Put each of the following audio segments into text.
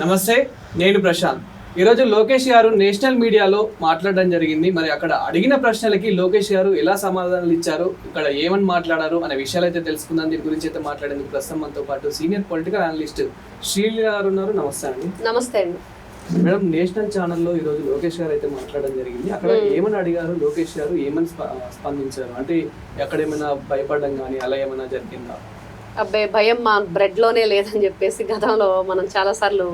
నమస్తే నేను ప్రశాంత్. ఈరోజు లోకేష్ గారు నేషనల్ మీడియాలో మాట్లాడడం జరిగింది. మరి అక్కడ అడిగిన ప్రశ్నలకి లోకేష్ గారు ఎలా సమాధానాలు ఇచ్చారు? ఇక్కడ ఏమని మాట్లాడారు? అనే విషయాలు అయితే తెలుసుకుందాం. దీని గురించి అయితే మాట్లాడేందుకు ప్రస్తుతం మనతో పాటు సీనియర్ పొలిటికల్ అనలిస్ట్ శ్రీల్ గారు ఉన్నారు. నమస్తే అండి. నమస్తే అండి. మేడం నేషనల్ ఛానల్లో ఈరోజు లోకేష్ గారు అయితే మాట్లాడడం జరిగింది. అక్కడ ఏమని అడిగారు? లోకేష్ గారు ఏమని స్ప- స్పందించారు? అంటే ఎక్కడ ఏమైనా భయపడడం కానీ అలా ఏమైనా జరిగిందా? అబ్బాయి భయం మా బ్రెడ్లోనే లేదని చెప్పేసి గతంలో మనం చాలాసార్లు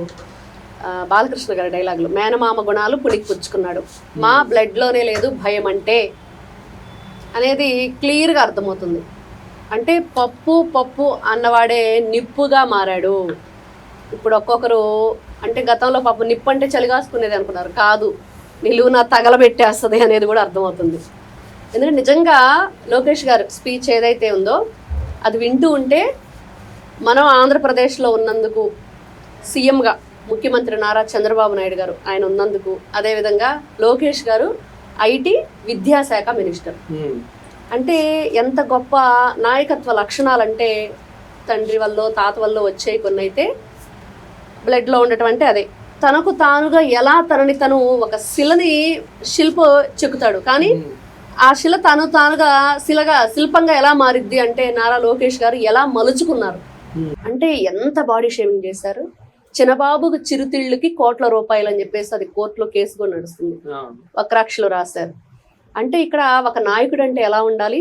బాలకృష్ణ గారి డైలాగులు మేనమామ గుణాలు పులికి పుచ్చుకున్నాడు. మా బ్లడ్లోనే లేదు భయం అంటే అనేది క్లియర్గా అర్థమవుతుంది. అంటే పప్పు పప్పు అన్నవాడే నిప్పుగా మారాడు. ఇప్పుడు ఒక్కొక్కరు అంటే గతంలో పాపం నిప్పు అంటే చలిగాసుకునేది అనుకున్నారు కాదు నిలువున తగలబెట్టేస్తుంది అనేది కూడా అర్థమవుతుంది. ఎందుకంటే నిజంగా లోకేష్ గారు స్పీచ్ ఏదైతే ఉందో అది వింటూ ఉంటే మనం ఆంధ్రప్రదేశ్లో ఉన్నందుకు సీఎంగా ముఖ్యమంత్రి నారా చంద్రబాబు నాయుడు గారు ఆయన ఉన్నందుకు అదేవిధంగా లోకేష్ గారు ఐటీ విద్యాశాఖ మినిస్టర్. అంటే ఎంత గొప్ప నాయకత్వ లక్షణాలంటే తండ్రి వల్ల తాత వల్ల వచ్చే కొన్ని అయితే బ్లడ్లో ఉండటం అంటే అదే తనకు తానుగా ఎలా తనని తను ఒక శిలని శిల్ప చెక్కుతాడు కానీ. ఆ శిల తను తానుగా శిలగా శిల్పంగా ఎలా మారిద్ది అంటే నారా లోకేష్ గారు ఎలా మలుచుకున్నారు. అంటే ఎంత బాడీ షేమింగ్ చేశారు? చిన్నబాబుకు చిరుతిళ్ళకి కోట్ల రూపాయలు అని చెప్పేసి అది కోర్టులో కేసు కూడా నడుస్తుంది. వక్రాక్షలు రాశారు. అంటే ఇక్కడ ఒక నాయకుడు అంటే ఎలా ఉండాలి?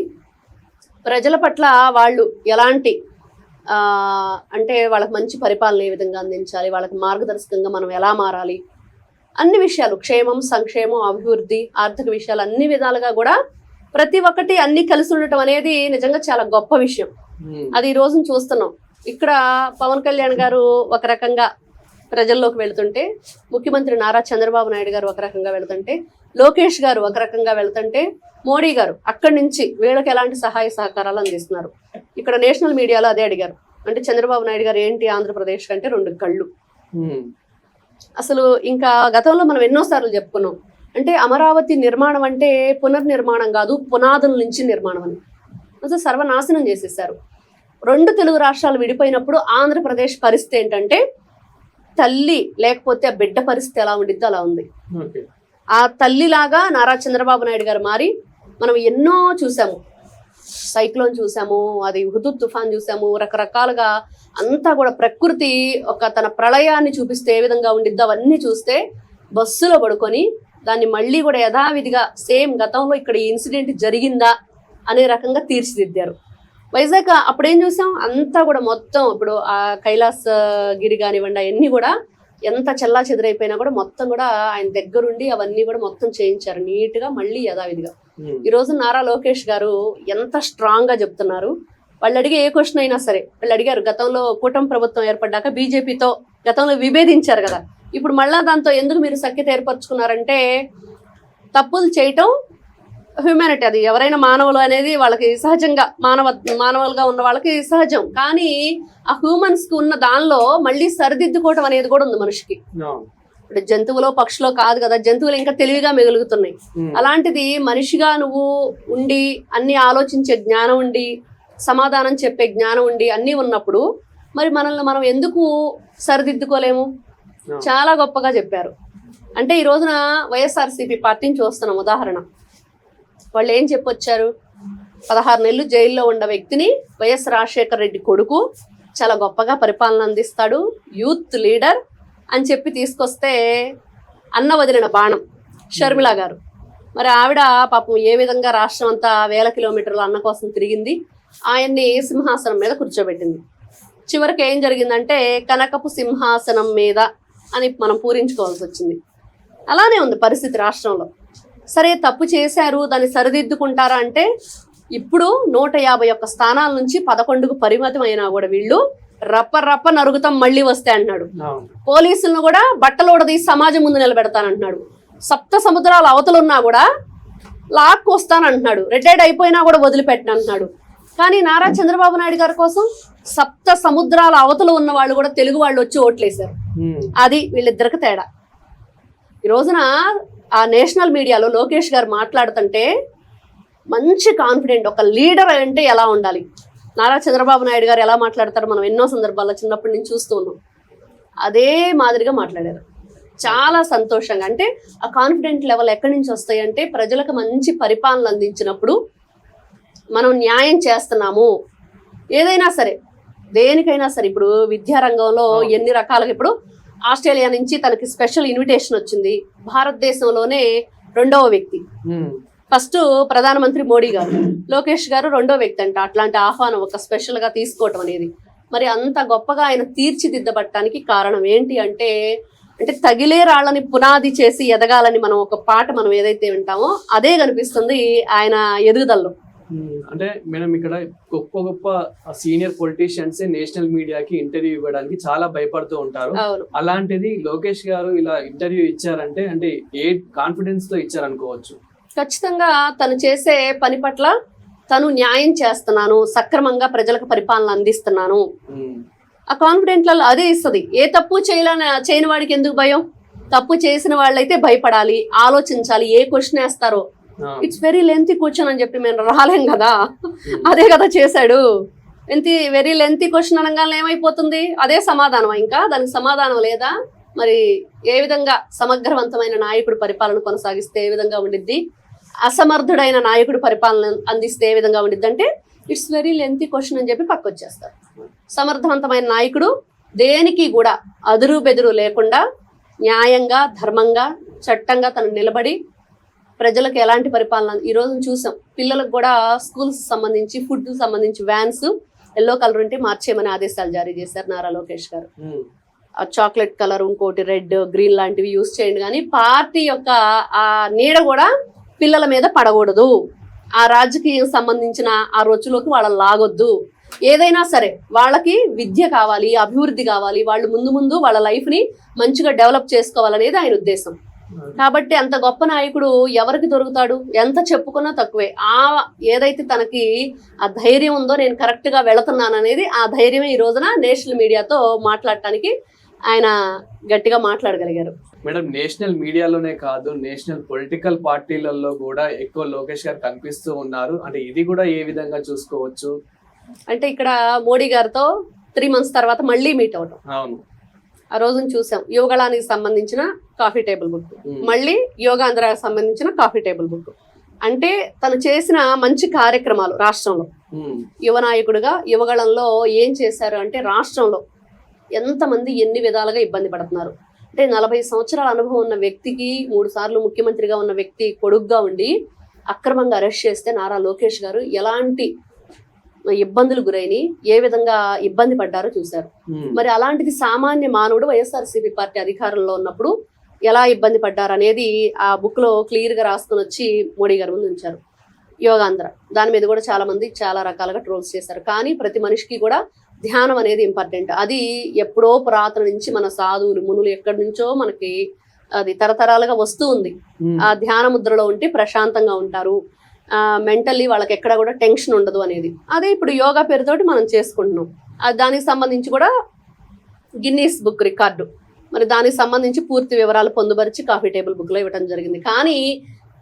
ప్రజల పట్ల వాళ్ళు ఎలాంటి అంటే వాళ్ళకి మంచి పరిపాలన ఏ విధంగా అందించాలి? వాళ్ళకి మార్గదర్శకంగా మనం ఎలా మారాలి? అన్ని విషయాలు క్షేమం సంక్షేమం అభివృద్ధి ఆర్థిక విషయాలు అన్ని విధాలుగా కూడా ప్రతి ఒక్కటి అన్ని కలిసి ఉండటం అనేది నిజంగా చాలా గొప్ప విషయం. అది ఈ రోజున చూస్తున్నాం. ఇక్కడ పవన్ కళ్యాణ్ గారు ఒక రకంగా ప్రజల్లోకి వెళ్తుంటే ముఖ్యమంత్రి నారా చంద్రబాబు నాయుడు గారు ఒక రకంగా వెళ్తుంటే లోకేష్ గారు ఒక రకంగా వెళ్తుంటే మోడీ గారు అక్కడి నుంచి వీళ్ళకి ఎలాంటి సహాయ సహకారాలు అందిస్తున్నారు? ఇక్కడ నేషనల్ మీడియాలో అదే అడిగారు. అంటే చంద్రబాబు నాయుడు గారు ఏంటి ఆంధ్రప్రదేశ్ అంటే రెండు కళ్ళు. అసలు ఇంకా గతంలో మనం ఎన్నోసార్లు చెప్పుకున్నాం. అంటే అమరావతి నిర్మాణం అంటే పునర్నిర్మాణం కాదు పునాదుల నుంచి నిర్మాణం అని. అసలు సర్వనాశనం చేసేసారు రెండు తెలుగు రాష్ట్రాలు విడిపోయినప్పుడు ఆంధ్రప్రదేశ్ పరిస్థితి ఏంటంటే తల్లి లేకపోతే ఆ బిడ్డ పరిస్థితి ఎలా ఉండిద్దో అలా ఉంది. ఆ తల్లిలాగా నారా చంద్రబాబు నాయుడు గారు మారి మనం ఎన్నో చూసాము. సైక్లోన్ చూసాము అది హుదూద్ తుఫాన్ చూసాము రకరకాలుగా అంతా కూడా ప్రకృతి ఒక తన ప్రళయాన్ని చూపిస్తే ఏ విధంగా ఉండిద్దో అవన్నీ చూస్తే బస్సులో పడుకొని దాన్ని మళ్ళీ కూడా యథావిధిగా సేమ్ గతంలో ఇక్కడ ఈ ఇన్సిడెంట్ జరిగిందా అనే రకంగా తీర్చిదిద్దారు. వైజాగ్ అప్పుడు ఏం చూసాం? అంతా కూడా మొత్తం ఇప్పుడు ఆ కైలాస్ గిరి కానివ్వండి అవన్నీ కూడా ఎంత చెల్లా చెదిరైపోయినా కూడా మొత్తం కూడా ఆయన దగ్గరుండి అవన్నీ కూడా మొత్తం చేయించారు. నీట్గా మళ్ళీ యథావిధిగా. ఈ రోజు నారా లోకేష్ గారు ఎంత స్ట్రాంగ్గా చెప్తున్నారు. వాళ్ళు అడిగే ఏ క్వశ్చన్ అయినా సరే వాళ్ళు అడిగారు గతంలో కూటమి ప్రభుత్వం ఏర్పడ్డాక బీజేపీతో గతంలో విభేదించారు కదా. ఇప్పుడు మళ్ళా దాంతో ఎందుకు మీరు సఖ్యత ఏర్పరచుకున్నారంటే తప్పులు చేయటం హ్యూమానిటీ అది. ఎవరైనా మానవులు అనేది వాళ్ళకి సహజంగా మానవ మానవులుగా ఉన్న వాళ్ళకి సహజం. కానీ ఆ హ్యూమన్స్కి ఉన్న దానిలో మళ్ళీ సరిదిద్దుకోవటం అనేది కూడా ఉంది మనిషికి. ఇప్పుడు జంతువులో పక్షులో కాదు కదా జంతువులు ఇంకా తెలివిగా మిగులుగుతున్నాయి. అలాంటిది మనిషిగా నువ్వు ఉండి అన్ని ఆలోచించే జ్ఞానం ఉండి సమాధానం చెప్పే జ్ఞానం ఉండి అన్నీ ఉన్నప్పుడు మరి మనల్ని మనం ఎందుకు సరిదిద్దుకోలేము. చాలా గొప్పగా చెప్పారు. అంటే ఈ రోజున వైఎస్ఆర్సీపీ పార్టీని చూస్తున్నాం ఉదాహరణ. వాళ్ళు ఏం చెప్పొచ్చారు? పదహారు నెలలు జైల్లో ఉన్న వ్యక్తిని వైఎస్ రాజశేఖర రెడ్డి కొడుకు చాలా గొప్పగా పరిపాలన అందిస్తాడు. యూత్ లీడర్ అని చెప్పి తీసుకొస్తే అన్న వదిలిన బాణం షర్మిల గారు. మరి ఆవిడ పాపం ఏ విధంగా రాష్ట్రం అంతా వేల కిలోమీటర్ల అన్న కోసం తిరిగింది ఆయన్ని సింహాసనం మీద కూర్చోబెట్టింది. చివరికి ఏం జరిగిందంటే కనకపు సింహాసనం మీద అని మనం పూరించుకోవాల్సి వచ్చింది. అలానే ఉంది పరిస్థితి రాష్ట్రంలో. సరే తప్పు చేశారు దాన్ని సరిదిద్దుకుంటారా అంటే ఇప్పుడు నూట యాభై ఒక్క స్థానాల నుంచి పదకొండుకు పరిమితం అయినా కూడా వీళ్ళు రప్ప రప్ప నరుగుతాం మళ్ళీ వస్తే అంటున్నాడు. అవును. పోలీసులను కూడా బట్టలు ఉడదీసి సమాజం ముందు నిలబెడతానంటున్నాడు సప్త సముద్రాల అవతలున్నా కూడా లాక్కు వస్తానంటున్నాడు రిటైర్డ్ అయిపోయినా కూడా వదిలిపెట్టను అంటున్నాడు. కానీ నారా చంద్రబాబు నాయుడు గారి కోసం సప్త సముద్రాల అవతలు ఉన్న వాళ్ళు కూడా తెలుగు వాళ్ళు వచ్చి ఓట్లేశారు. అది వీళ్ళిద్దరికి తేడా. ఈ రోజున ఆ నేషనల్ మీడియాలో లోకేష్ గారు మాట్లాడుతుంటే మంచి కాన్ఫిడెంట్ ఒక లీడర్ అంటే ఎలా ఉండాలి? నారా చంద్రబాబు నాయుడు గారు ఎలా మాట్లాడతారో మనం ఎన్నో సందర్భాల్లో చిన్నప్పటి నుంచి చూస్తూ ఉన్నాం. అదే మాదిరిగా మాట్లాడారు. చాలా సంతోషంగా. అంటే ఆ కాన్ఫిడెంట్ లెవెల్ ఎక్కడి నుంచి వస్తాయి అంటే ప్రజలకు మంచి పరిపాలన అందించినప్పుడు మనం న్యాయం చేస్తున్నాము. ఏదైనా సరే దేనికైనా సరే ఇప్పుడు విద్యారంగంలో ఎన్ని రకాలుగా ఇప్పుడు ఆస్ట్రేలియా నుంచి తనకి స్పెషల్ ఇన్విటేషన్ వచ్చింది. భారతదేశంలోనే రెండవ వ్యక్తి. ఫస్ట్ ప్రధానమంత్రి మోడీ గారు లోకేష్ గారు రెండో వ్యక్తి అంట. అట్లాంటి ఆహ్వానం ఒక స్పెషల్గా తీసుకోవటం అనేది. మరి అంత గొప్పగా ఆయన తీర్చిదిద్దబట్టడానికి కారణం ఏంటి అంటే అంటే తగిలే రాళ్ళని పునాది చేసి ఎదగాలని మనం ఒక పాట మనం ఏదైతే వింటామో అదే కనిపిస్తుంది ఆయన ఎదుగుదలలో. అంటే మేడం ఇక్కడ గొప్ప గొప్ప సీనియర్ పొలిటీషియన్స్ నేషనల్ మీడియాకి ఇంటర్వ్యూ ఇవ్వడానికి చాలా భయపడుతూ ఉంటారు. అలాంటిది లోకేష్ గారు ఇలా ఇంటర్వ్యూ ఇచ్చారంటే అంటే ఏ కాన్ఫిడెన్స్తో ఇచ్చారనుకోవచ్చు? ఖచ్చితంగా తను చేసే పని పట్ల తను న్యాయం చేస్తున్నాను సక్రమంగా ప్రజలకు పరిపాలన అందిస్తున్నాను. ఆ కాన్ఫిడెంట్లలో అదే ఇస్తుంది. ఏ తప్పు చేయలేని చేయని వాడికి ఎందుకు భయం? తప్పు చేసిన వాళ్ళైతే భయపడాలి ఆలోచించాలి ఏ క్వశ్చన్ వేస్తారో. ఇట్స్ వెరీ లెంతీ క్వశ్చన్ అని చెప్పి మేము రాలేం కదా? అదే కదా చేశాడు. లెంతీ వెరీ లెంతీ క్వశ్చన్ అనగానే ఏమైపోతుంది? అదే సమాధానం ఇంకా? దానికి సమాధానం లేదా? మరి ఏ విధంగా సమగ్రవంతమైన నాయకుడు పరిపాలన కొనసాగిస్తే ఏ విధంగా ఉండిద్ది? అసమర్థుడైన నాయకుడు పరిపాలన అందిస్తే ఏ విధంగా ఉండిద్ది అంటే ఇట్స్ వెరీ లెంతీ క్వశ్చన్ అని చెప్పి పక్కొచ్చేస్తారు. సమర్థవంతమైన నాయకుడు దేనికి కూడా అదురు బెదురు లేకుండా న్యాయంగా ధర్మంగా చట్టంగా తను నిలబడి ప్రజలకు ఎలాంటి పరిపాలన ఈ రోజు చూసాం. పిల్లలకు కూడా స్కూల్స్ సంబంధించి ఫుడ్ సంబంధించి వ్యాన్స్ ఎల్లో కలర్ ఉంటే మార్చేయమని ఆదేశాలు జారీ చేశారు నారా లోకేష్ గారు. ఆ చాక్లెట్ కలర్ ఇంకోటి రెడ్ గ్రీన్ లాంటివి యూస్ చేయండి. కానీ పార్టీ యొక్క ఆ నీడ కూడా పిల్లల మీద పడకూడదు. ఆ రాజకీయం సంబంధించిన ఆ రొచ్చులోకి వాళ్ళని లాగొద్దు. ఏదైనా సరే వాళ్ళకి విద్య కావాలి అభివృద్ధి కావాలి వాళ్ళు ముందు ముందు వాళ్ళ లైఫ్ని మంచిగా డెవలప్ చేసుకోవాలనేది ఆయన ఉద్దేశం. కాబట్టి అంత గొప్ప నాయకుడు ఎవరికి దొరుకుతాడు? ఎంత చెప్పుకున్నా తక్కువే. ఆ ఏదైతే తనకి ఆ ధైర్యం ఉందో నేను కరెక్ట్గా వెళుతున్నాననేది వెళుతున్నాను అనేది ఆ ధైర్యమే ఈ రోజున నేషనల్ మీడియాతో మాట్లాడటానికి ఆయన గట్టిగా మాట్లాడగలిగారు. మేడం నేషనల్ మీడియాలోనే కాదు నేషనల్ పొలిటికల్ పార్టీలలో కూడా ఎక్కువ లోకేష్ గారు కనిపిస్తూ ఉన్నారు. అంటే ఇది కూడా ఏ విధంగా చూసుకోవచ్చు? అంటే ఇక్కడ మోడీ గారితో త్రీ మంత్స్ తర్వాత మళ్ళీ మీట్ అవటం. అవును. ఆ రోజున చూసాం యోగాళానికి సంబంధించిన కాఫీ టేబుల్ బుక్. మళ్ళీ యోగాంధ్రాకి సంబంధించిన కాఫీ టేబుల్ బుక్. అంటే తను చేసిన మంచి కార్యక్రమాలు రాష్ట్రంలో. యువ నాయకుడిగా యువగళంలో ఏం చేశారు అంటే రాష్ట్రంలో ఎంతమంది ఎన్ని విధాలుగా ఇబ్బంది పడుతున్నారు? అంటే నలభై సంవత్సరాల అనుభవం ఉన్న వ్యక్తికి మూడు సార్లు ముఖ్యమంత్రిగా ఉన్న వ్యక్తి కొడుగ్గా ఉండి అక్రమంగా అరెస్ట్ చేస్తే నారా లోకేష్ గారు ఎలాంటి ఇబ్బందులు గురైని ఏ విధంగా ఇబ్బంది పడ్డారో చూశారు. మరి అలాంటిది సామాన్య మానవుడు వైఎస్ఆర్సీపీ పార్టీ అధికారంలో ఉన్నప్పుడు ఎలా ఇబ్బంది పడ్డారు అనేది ఆ బుక్లో క్లియర్గా రాసుకొని వచ్చి మోడీ గారు ముందు ఉంచారు. యోగాంధ్ర. దాని మీద కూడా చాలా మంది చాలా రకాలుగా ట్రోల్స్ చేశారు. కానీ ప్రతి మనిషికి కూడా ధ్యానం అనేది ఇంపార్టెంట్. అది ఎప్పుడో పురాతన నుంచి మన సాధువులు మునులు ఎక్కడి నుంచో మనకి అది తరతరాలుగా వస్తూ ఉంది. ఆ ధ్యాన ముద్రలో ఉంటే ప్రశాంతంగా ఉంటారు. మెంటల్లీ వాళ్ళకి ఎక్కడ కూడా టెన్షన్ ఉండదు అనేది. అదే ఇప్పుడు యోగా పేరుతోటి మనం చేసుకుంటున్నాం. దానికి సంబంధించి కూడా గిన్నీస్ బుక్ రికార్డు. మరి దానికి సంబంధించి పూర్తి వివరాలు పొందుపరిచి కాఫీ టేబుల్ బుక్లో ఇవ్వడం జరిగింది. కానీ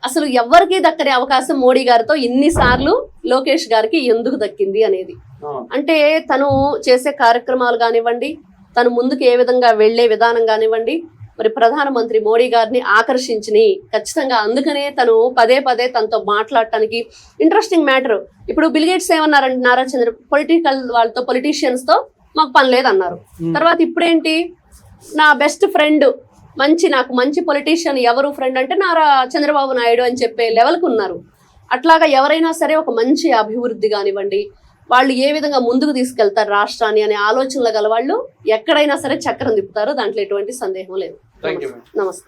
అసలు ఎవరికి దక్కని అవకాశం మోడీ గారితో ఇన్నిసార్లు లోకేష్ గారికి ఎందుకు దక్కింది అనేది. అంటే తను చేసే కార్యక్రమాలు కానివ్వండి తను ముందుకు ఏ విధంగా వెళ్ళే విధానం కానివ్వండి మరి ప్రధానమంత్రి మోడీ గారిని ఆకర్షించిని ఖచ్చితంగా అందుకనే తను పదే పదే తనతో మాట్లాడటానికి ఇంట్రెస్టింగ్ మ్యాటర్ ఇప్పుడు బిల్గేట్స్ ఏమన్నారంటే నారా చంద్ర పొలిటికల్ వాళ్ళతో పొలిటీషియన్స్తో మాకు పని లేదన్నారు. తర్వాత ఇప్పుడేంటి నా బెస్ట్ ఫ్రెండ్ మంచి నాకు మంచి పొలిటీషియన్ ఎవరు ఫ్రెండ్ అంటే నారా చంద్రబాబు నాయుడు అని చెప్పే లెవెల్కి ఉన్నారు. అట్లాగా ఎవరైనా సరే ఒక మంచి అభివృద్ధి కానివ్వండి వాళ్ళు ఏ విధంగా ముందుకు తీసుకెళ్తారు రాష్ట్రాన్ని అనే ఆలోచనలు గల వాళ్ళు ఎక్కడైనా సరే చక్రం తిప్పుతారు దాంట్లో ఎటువంటి సందేహం లేదు. నమస్తే.